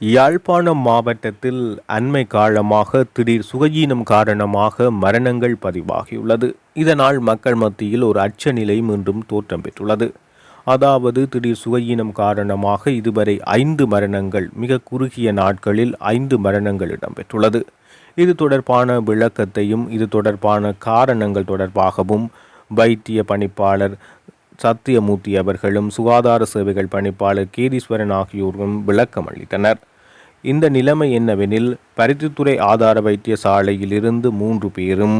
யாழ்ப்பாணம் மாவட்டத்தில் அண்மை காலமாக திடீர் சுகஜீனம் காரணமாக மரணங்கள் பதிவாகியுள்ளது. இதனால் மக்கள் மத்தியில் ஒரு அச்ச நிலை மீண்டும் தோற்றம் பெற்றுள்ளது. அதாவது திடீர் சுகஜீனம் காரணமாக இதுவரை ஐந்து மரணங்கள் மிக குறுகிய நாட்களில் ஐந்து மரணங்கள் இடம்பெற்றுள்ளது. இது தொடர்பான விளக்கத்தையும் இது தொடர்பான காரணங்கள் தொடர்பாகவும் வைத்திய பணிப்பாளர் சத்தியமூர்த்தி அவர்களும் சுகாதார சேவைகள் பணிப்பாளர் கேதீஸ்வரன் ஆகியோரும் விளக்கம் அளித்தனர் இந்த நிலைமை என்னவெனில் பருத்தித்துறை ஆதார வைத்தியசாலையிலிருந்து மூன்று பேரும்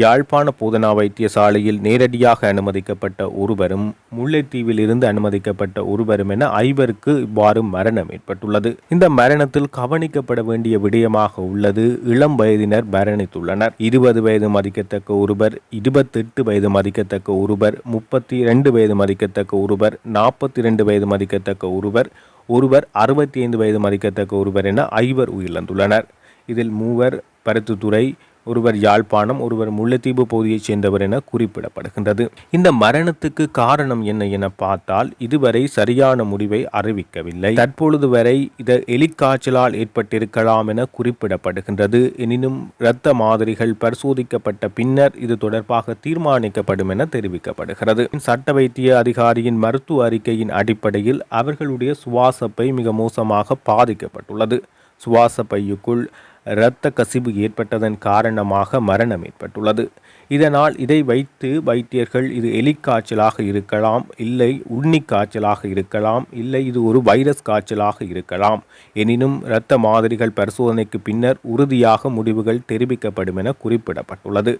யாழ்ப்பாண போதனா வைத்தியசாலையில் நேரடியாக அனுமதிக்கப்பட்ட ஒருவரும் முல்லைத்தீவில் இருந்து அனுமதிக்கப்பட்ட ஒருவரும் என ஐவருக்கு இவ்வாறு மரணம் ஏற்பட்டுள்ளது. இந்த மரணத்தில் கவனிக்கப்பட வேண்டிய விடயமாக உள்ளது. இளம் வயதினர் மரணித்துள்ளனர். இருபது வயது மதிக்கத்தக்க ஒருவர் இருபத்தெட்டு வயது மதிக்கத்தக்க ஒருவர் முப்பத்தி இரண்டு வயது மதிக்கத்தக்க ஒருவர் நாற்பத்தி இரண்டு வயது மதிக்கத்தக்க ஒருவர் ஒருவர் அறுபத்தி ஐந்து வயது மதிக்கத்தக்க ஒருவர் என ஐவர் உயிரிழந்துள்ளனர். இதில் மூவர் பருத்தித்துறை ஒருவர் யாழ்ப்பாணம் ஒருவர் முல்லைத்தீவு பகுதியைச் சேர்ந்தவர் என குறிப்பிடப்படுகின்றது. இந்த மரணத்துக்கு காரணம் என்ன என பார்த்தால் இதுவரை சரியான முடிவை அறிவிக்கவில்லை. தற்பொழுது வரை இது எலிக்காய்ச்சலால் ஏற்பட்டிருக்கலாம் என குறிப்பிடப்படுகின்றது. எனினும் இரத்த மாதிரிகள் பரிசோதிக்கப்பட்ட பின்னர் இது தொடர்பாக தீர்மானிக்கப்படும் என தெரிவிக்கப்படுகிறது. சட்ட வைத்திய அதிகாரியின் மருத்துவ அறிக்கையின் அடிப்படையில் அவர்களுடைய சுவாசப்பை மிக மோசமாக பாதிக்கப்பட்டுள்ளது. சுவாசப்பையுக்குள் இரத்த கசிவு ஏற்பட்டதன் காரணமாக மரணம் ஏற்பட்டுள்ளது. இதனால் இதை வைத்து வைத்தியர்கள் இது எலிக்காய்ச்சலாக இருக்கலாம் இல்லை உண்ணி காய்ச்சலாக இருக்கலாம் இல்லை இது ஒரு வைரஸ் காய்ச்சலாக இருக்கலாம். எனினும் இரத்த மாதிரிகள் பரிசோதனைக்கு பின்னர் உறுதியாக முடிவுகள் தெரிவிக்கப்படும் என குறிப்பிடப்பட்டுள்ளது.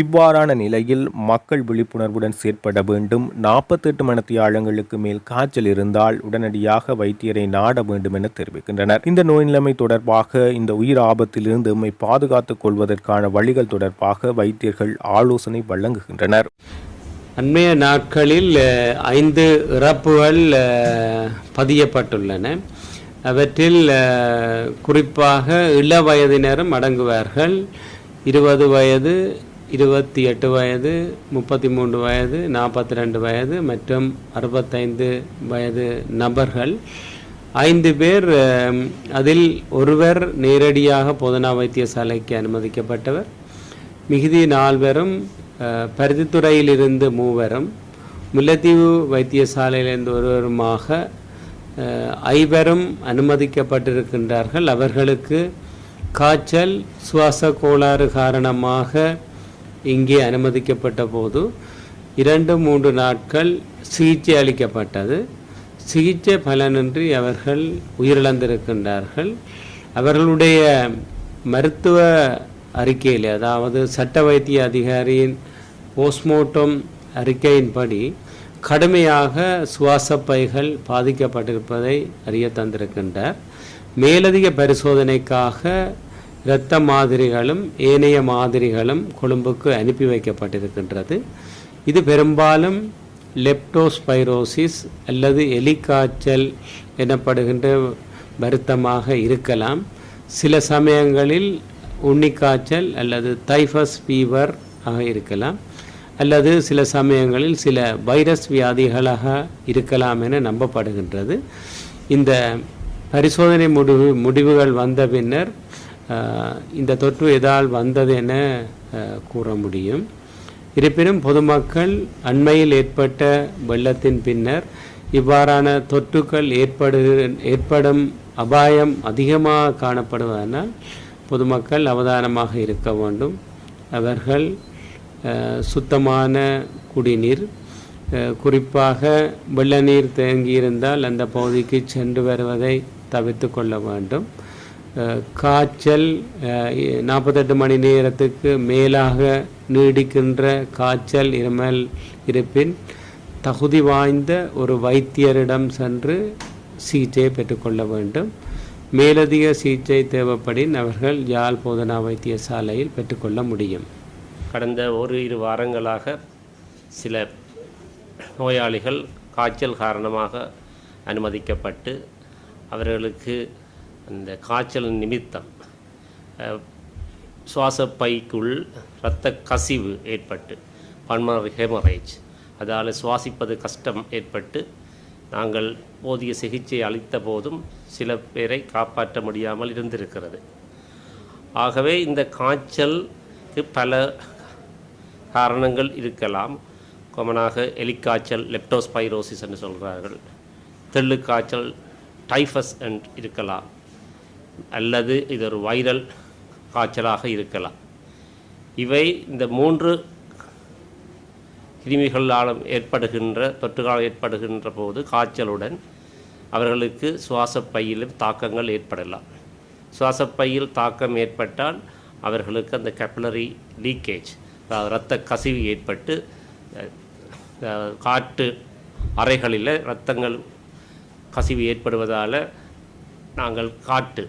இவ்வாறான நிலையில் மக்கள் விழிப்புணர்வுடன் செயற்பட வேண்டும். நாற்பத்தெட்டு மணத்தியாளங்களுக்கு மேல் காய்ச்சல் இருந்தால் உடனடியாக வைத்தியரை நாட வேண்டும் என தெரிவிக்கின்றனர். இந்த நோய் நிலைமை தொடர்பாக இந்த உயிர் ஆபத்திலிருந்து எம்மை பாதுகாத்துக் கொள்வதற்கான வழிகள் தொடர்பாக வைத்தியர்கள் ஆலோசனை வழங்குகின்றனர். அண்மைய நாட்களில் ஐந்து இறப்புகள் பதியப்பட்டுள்ளன. அவற்றில் குறிப்பாக இள வயதினரும் அடங்குவார்கள். இருபது வயது இருபத்தி எட்டு வயது முப்பத்தி மூன்று வயது நாற்பத்தி ரெண்டு வயது மற்றும் அறுபத்தைந்து வயது நபர்கள். ஐந்து பேர் அதில் ஒருவர் நேரடியாக போதனா வைத்தியசாலைக்கு அனுமதிக்கப்பட்டவர். மிகுதி நால்வரும் அஹ், பருத்தித்துறையிலிருந்து மூவரும். முல்லைத்தீவு வைத்தியசாலையிலிருந்து ஒருவருமாக ஐவரும் அனுமதிக்கப்பட்டிருக்கின்றார்கள். அவர்களுக்கு காய்ச்சல் சுவாச கோளாறு காரணமாக இங்கே அனுமதிக்கப்பட்ட போது இரண்டு மூன்று நாட்கள் சிகிச்சை அளிக்கப்பட்டது. சிகிச்சை பலனின்றி அவர்கள் உயிரிழந்திருக்கின்றார்கள். அவர்களுடைய மருத்துவ அறிக்கையில் அதாவது சட்ட வைத்திய அதிகாரியின் போஸ்ட்மார்ட்டம் அறிக்கையின்படி கடுமையாக சுவாச பைகள் பாதிக்கப்பட்டிருப்பதை அறிய தந்திருக்கின்றார். மேலதிக பரிசோதனைக்காக இரத்த மாதிரிகளும் ஏனைய மாதிரிகளும் கொழும்புக்கு அனுப்பி வைக்கப்பட்டிருக்கின்றது. இது பெரும்பாலும் லெப்டோஸ்பைரோசிஸ் அல்லது எலிக்காய்ச்சல் எனப்படுகின்ற வருத்தமாக இருக்கலாம். சில சமயங்களில் உன்னிக்காய்ச்சல் அல்லது தைஃபஸ் ஃபீவர் ஆக இருக்கலாம். அல்லது சில சமயங்களில் சில வைரஸ் வியாதிகளாக இருக்கலாம் என நம்பப்படுகின்றது. இந்த பரிசோதனை முடிவு முடிவுகள் வந்த பின்னர் இந்த தொற்று எதால் வந்தது என கூற முடியும். இருப்பினும் பொதுமக்கள் அண்மையில் ஏற்பட்ட வெள்ளத்தின் பின்னர் இவ்வாறான தொற்றுக்கள் ஏற்படுகிற ஏற்படும் அபாயம் அதிகமாக காணப்படுவதனால் பொதுமக்கள் அவதானமாக இருக்க வேண்டும். அவர்கள் சுத்தமான குடிநீர் குறிப்பாக வெள்ள நீர் தேங்கியிருந்தால் அந்த பகுதிக்கு சென்று வருவதை தவிர்த்து கொள்ள வேண்டும். காய்ச்சல் நாற்பத்தெட்டு மணி நேரத்துக்கு மேலாக நீடிக்கின்ற காய்ச்சல் இருமல் இருப்பின் தகுதி வாய்ந்த ஒரு வைத்தியரிடம் சென்று சிகிச்சையை பெற்றுக்கொள்ள வேண்டும். மேலதிக சிகிச்சை தேவைப்படின் அவர்கள் யாழ் போதனா வைத்தியசாலையில் பெற்றுக்கொள்ள முடியும். கடந்த ஒரு இரு வாரங்களாக சில நோயாளிகள் காய்ச்சல் காரணமாக அனுமதிக்கப்பட்டு அவர்களுக்கு அந்த காய்ச்சல் நிமித்தம் சுவாசப்பைக்குள் இரத்த கசிவு ஏற்பட்டு பன்மர் ஹெமரேஜ் அதால் சுவாசிப்பது கஷ்டம் ஏற்பட்டு நாங்கள் போதிய சிகிச்சை அளித்த போதும் சில பேரை காப்பாற்ற முடியாமல் இருந்திருக்கிறது. ஆகவே இந்த காய்ச்சலுக்கு பல காரணங்கள் இருக்கலாம். கொமனாக எலிக்காய்ச்சல் லெப்டோஸ்பைரோசிஸ் என்று சொல்கிறார்கள் தெள்ளு காய்ச்சல் டைஃபஸ் என்று இருக்கலாம். அல்லது இது ஒரு வைரல் காய்ச்சலாக இருக்கலாம். இவை இந்த மூன்று கிருமிகளால் ஏற்படுகின்ற தொற்றுகளால் ஏற்படுகின்ற போது காய்ச்சலுடன் அவர்களுக்கு சுவாசப்பையிலும் தாக்கங்கள் ஏற்படலாம். சுவாசப்பையில் தாக்கம் ஏற்பட்டால் அவர்களுக்கு அந்த கேப்பிலரி லீக்கேஜ் அதாவது இரத்த கசிவு ஏற்பட்டு காட்டு அறைகளில் இரத்தங்கள் கசிவு ஏற்படுவதால் நாங்கள் காட்டு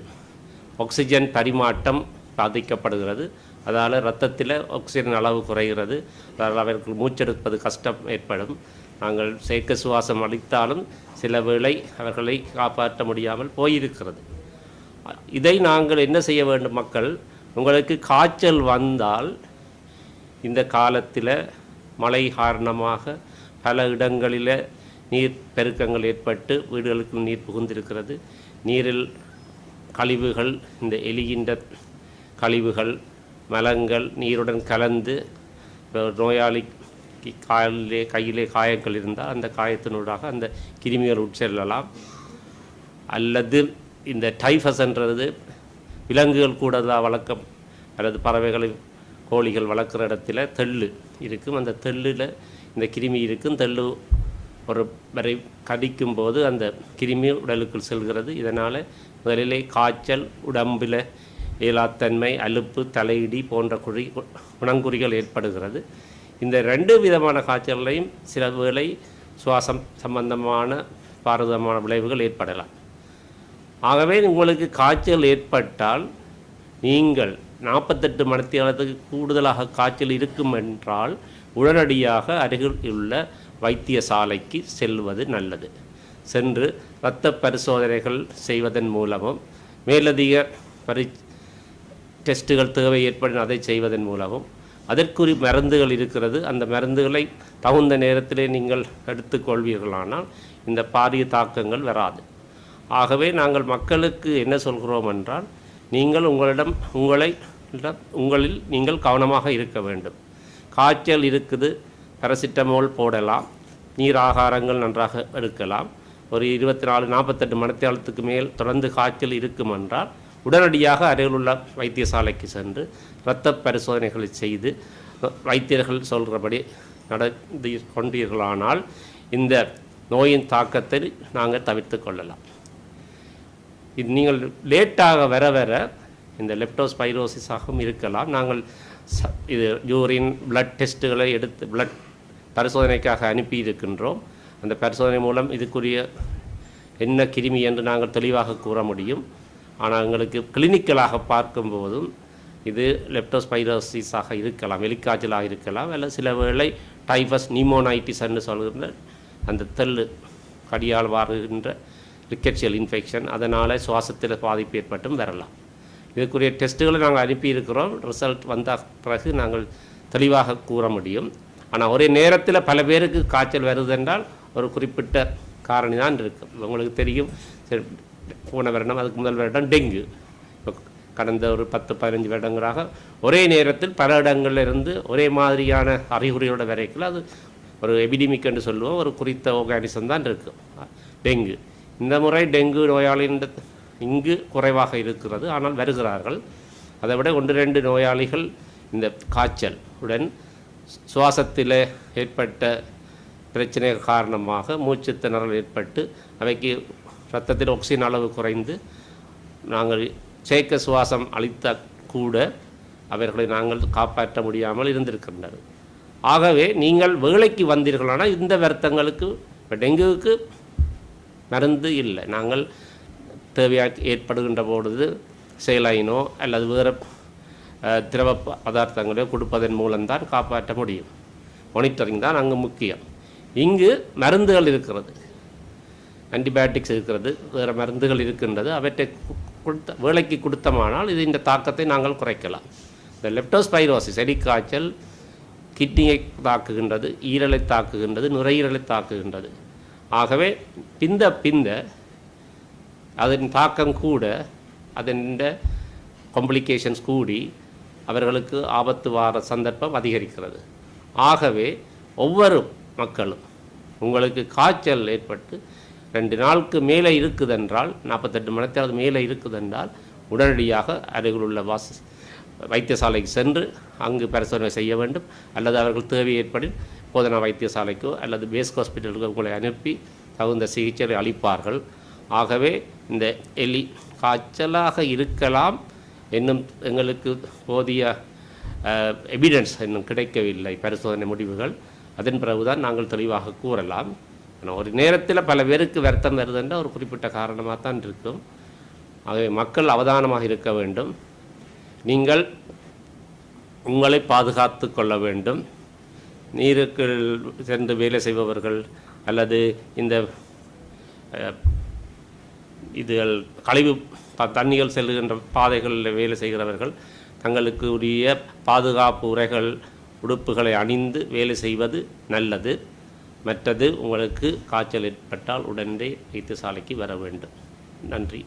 ஆக்சிஜன் பரிமாற்றம் பாதிக்கப்படுகிறது. அதால் இரத்தத்தில் ஆக்சிஜன் அளவு குறைகிறது. அதனால் அவர்கள் மூச்செடுப்பது கஷ்டம் ஏற்படும். நாங்கள் செயற்கை சுவாசம் அளித்தாலும் சில வேளை அவர்களை காப்பாற்ற முடியாமல் போயிருக்கிறது. இதை நாங்கள் என்ன செய்ய வேண்டும் மக்கள்? உங்களுக்கு காய்ச்சல் வந்தால் இந்த காலத்தில் மழை காரணமாக பல இடங்களில் நீர் பெருக்கங்கள் ஏற்பட்டு வீடுகளுக்கு நீர் புகுந்திருக்கிறது. நீரில் கழிவுகள் இந்த எலிகின்ற கழிவுகள் மலங்கள் நீருடன் கலந்து இப்ப நோயாளிக்கு காலிலே கையிலே காயங்கள் இருந்தால் அந்த காயத்தினூடாக அந்த கிருமிகள் உட்செல்லலாம். அல்லது இந்த டைஃபஸ்ன்றது விலங்குகள் கூட தான் வளர்க்கம் அல்லது பறவைகளை கோழிகள் வளர்க்குற இடத்துல தெள்ளு இருக்கும். அந்த தெள்ளில் இந்த கிருமி இருக்கும். தெள்ளு ஒரு வரை கடிக்கும் போது அந்த கிருமி உடலுக்குள் செல்கிறது. இதனால் முதலிலே காய்ச்சல் உடம்பில் இயலாத்தன்மை அலுப்பு தலையிடி போன்ற குறி குணங்குறிகள் ஏற்படுகிறது. இந்த ரெண்டு விதமான காய்ச்சல்களையும் சில வேளை சுவாசம் சம்பந்தமான பாரதமான விளைவுகள் ஏற்படலாம். ஆகவே உங்களுக்கு காய்ச்சல் ஏற்பட்டால் நீங்கள் நாற்பத்தெட்டு மணித்தியாலத்துக்கு கூடுதலாக காய்ச்சல் இருக்கும் என்றால் உடனடியாக அருகில் உள்ள வைத்தியசாலைக்கு செல்வது நல்லது. சென்று இரத்த பரிசோதனைகள் செய்வதன் மூலமும் மேலதிக பரி டெஸ்ட்டுகள் தேவை ஏற்படும் அதை செய்வதன் மூலமும் அதற்குரிய மருந்துகள் இருக்கிறது. அந்த மருந்துகளை தகுந்த நேரத்திலே நீங்கள் எடுத்துக்கொள்வீர்களானால் இந்த பாரிய தாக்கங்கள் வராது. ஆகவே நாங்கள் மக்களுக்கு என்ன சொல்கிறோம் என்றால் நீங்கள் உங்களிடம் உங்களை உங்களில் நீங்கள் கவனமாக இருக்க வேண்டும். காய்ச்சல் இருக்குது பேரசிட்டமோல் போடலாம். நீர் ஆகாரங்கள் நன்றாக எடுக்கலாம். ஒரு இருபத்தி நாலு நாற்பத்தெட்டு மணித்தியாலத்துக்கு மேல் தொடர்ந்து காய்ச்சல் இருக்கும் என்றால் உடனடியாக அருகில் உள்ள வைத்தியசாலைக்கு சென்று இரத்த பரிசோதனைகளை செய்து வைத்தியர்கள் சொல்கிறபடி நடந்து கொண்டீர்களானால் இந்த நோயின் தாக்கத்தை நாங்கள் தவிர்த்து கொள்ளலாம். இது நீங்கள் லேட்டாக வர வர இந்த லெப்டோஸ்பைரோசிஸாகவும் இருக்கலாம். நாங்கள் ச- இது யூரின் பிளட் டெஸ்ட்டுகளை எடுத்து பிளட் பரிசோதனைக்காக அனுப்பி இருக்கின்றோம் அந்த பரிசோதனை மூலம் இதுக்குரிய என்ன கிருமி என்று நாங்கள் தெளிவாக கூற முடியும். ஆனால் எங்களுக்கு கிளினிக்கலாக பார்க்கும்போதும் இது லெப்டோஸ்பைரோசிஸாக இருக்கலாம் எலிக்காய்ச்சலாக இருக்கலாம் அல்ல சில வேளை டைஃபஸ் நிமோனைட்டிஸ் என்று சொல்கின்ற அந்த தெல்லு கடியால் வாருகின்ற ரிக்கெட்சியல் இன்ஃபெக்ஷன் அதனால் சுவாசத்தில் பாதிப்பு ஏற்பட்டும் வரலாம். இதுக்குரிய டெஸ்ட்டுகளை நாங்கள் அனுப்பியிருக்கிறோம். ரிசல்ட் வந்த பிறகு நாங்கள் தெளிவாக கூற முடியும். ஆனால் ஒரே நேரத்தில் பல பேருக்கு காய்ச்சல் வருது என்றால் ஒரு குறிப்பிட்ட காரணி தான் இருக்கும் உங்களுக்கு தெரியும். சரி, போன வருடம் அதுக்கு முதல் வருடம் டெங்கு. இப்போ கடந்த ஒரு பத்து பதினஞ்சு வருடங்களாக ஒரே நேரத்தில் பல இடங்களில் இருந்து ஒரே மாதிரியான அறிகுறியோட வரைக்கும் அது ஒரு எபிடிமிக் என்று சொல்லுவோம். ஒரு குறித்த ஆர்கானிசம் தான் இருக்கும் டெங்கு. இந்த முறை டெங்கு நோயாளியின் இங்கு குறைவாக இருக்கிறது. ஆனால் வருகிறார்கள். அதை விட ஒன்று ரெண்டு நோயாளிகள் இந்த காய்ச்சல் உடன் சுவாசத்தில் ஏற்பட்ட பிரச்சனை காரணமாக மூச்சு திணறல் ஏற்பட்டு அவைக்கு இரத்தத்தில் ஆக்சிஜன் அளவு குறைந்து நாங்கள் செயற்கை சுவாசம் அளித்த கூட அவர்களை நாங்கள் காப்பாற்ற முடியாமல் இருந்திருக்கின்றனர். ஆகவே நீங்கள் வேலைக்கு வந்தீர்களானால் இந்த வருத்தங்களுக்கு இப்போ டெங்குவுக்கு மருந்து இல்லை. நாங்கள் தேவையாக ஏற்படுகின்ற பொழுது செயலாயினோ அல்லது வேறு திரவ பதார்த்தங்களை பதார்த்தங்களோ கொடுப்பதன் மூலம்தான் காப்பாற்ற முடியும். மானிட்டரிங் தான் அங்கே முக்கியம். இங்கு மருந்துகள் இருக்கிறது. ஆன்டிபயோட்டிக்ஸ் இருக்கிறது வேறு மருந்துகள் இருக்கின்றது. அவற்றை கொடுத்த வேலைக்கு கொடுத்தமானால் இது இந்த தாக்கத்தை நாங்கள் குறைக்கலாம். இந்த லெப்டோஸ்பைரோசிஸ் எலிக்காய்ச்சல் கிட்னியை தாக்குகின்றது ஈரலை தாக்குகின்றது நுரையீரலை தாக்குகின்றது. ஆகவே பிந்த பிந்த அதன் தாக்கம் கூட அதன் காம்ப்ளிகேஷன்ஸ் கூடி அவர்களுக்கு ஆபத்து வார சந்தர்ப்பம் அதிகரிக்கிறது. ஆகவே ஒவ்வொரு மக்களும் உங்களுக்கு காய்ச்சல் ஏற்பட்டு ரெண்டு நாளுக்கு மேலே இருக்குதென்றால் நாற்பத்தெட்டு மணி மேலே இருக்குதென்றால் உடனடியாக அருகில் உள்ள வாச வைத்தியசாலைக்கு சென்று அங்கு பரிசோதனை செய்ய வேண்டும். அல்லது அவர்கள் தேவை ஏற்படின் போதனா வைத்தியசாலைக்கோ அல்லது பேஸ்க் ஹாஸ்பிட்டலுக்கோ உங்களை அனுப்பி தகுந்த சிகிச்சை அளிப்பார்கள். ஆகவே இந்த எலி காய்ச்சலாக இருக்கலாம் இன்னும் எங்களுக்கு போதிய எவிடன்ஸ் இன்னும் கிடைக்கவில்லை பரிசோதனை முடிவுகள். அதன் பிறகுதான் நாங்கள் தெளிவாக கூறலாம். ஆனால் ஒரு நேரத்தில் பல பேருக்கு வருத்தம் வருதுன்ற ஒரு குறிப்பிட்ட காரணமாக தான் இருக்கும். ஆகவே மக்கள் அவதானமாக இருக்க வேண்டும். நீங்கள் உங்களை பாதுகாத்து கொள்ள வேண்டும். நீருக்கு சென்று வேலை செய்பவர்கள் அல்லது இந்த இதுகள் கழிவு ப- தண்ணிகள் செல்லுகின்ற பாதைகளில் வேலை செய்கிறவர்கள் தங்களுக்கு உரிய பாதுகாப்பு உரைகள் உடுப்புகளை அணிந்து வேலை செய்வது நல்லது. மற்றது உங்களுக்கு காய்ச்சல் ஏற்பட்டால் உடனே வைத்தியசாலைக்கு வர வேண்டும். நன்றி.